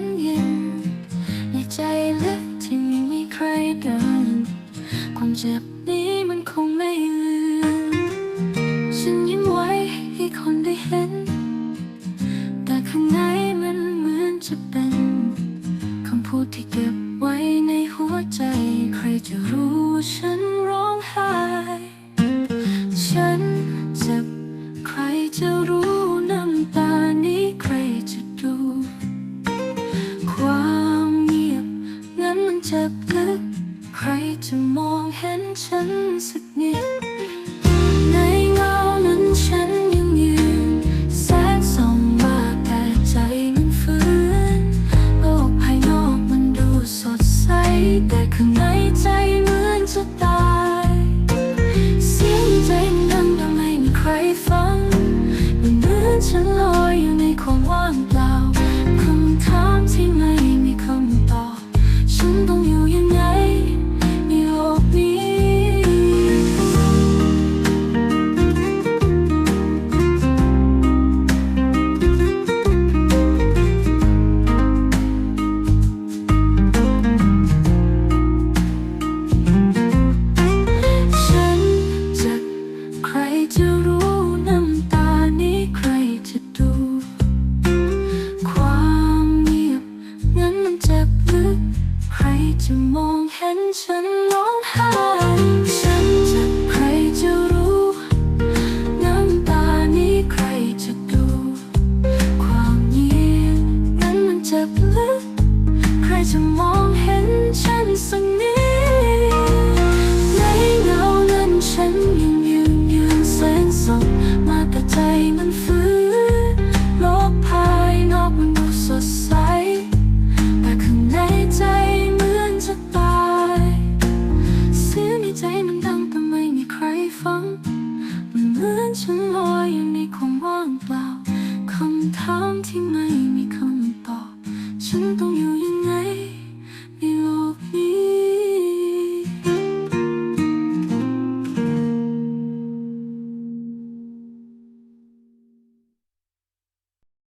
นเย็นในใจลึกที่ไม่มีใครเดินความเจ็บนี้มันคงไม่ลืมฉันยิ้มไว้ให้คนได้เห็น แต่ข้างในมันเหมือนจะเป็นคำพูดที่เก็บไว้ในหัวใจ ใครจะรู้ฉันร้องไห้ฉัน จ็บลึกใครจะมองเห็นฉันสักนิด ในเงานั้นฉันยังยืน แสงส่องมาแต่ใจมันฟื้นโลกภายนอกมันดูสดใส แต่ข้างในใจเหมือนจะตาย เสียงใจดังแต่ไม่มีใครฟังมันเหมือนฉันลอย จะมองเห็นฉันร้องไห้ฉันจะใครจะรู้ น้ำตานี้ใครจะดู ความเงียบนั้นมันเจ็บลึกใครจะมอง ฉันลอ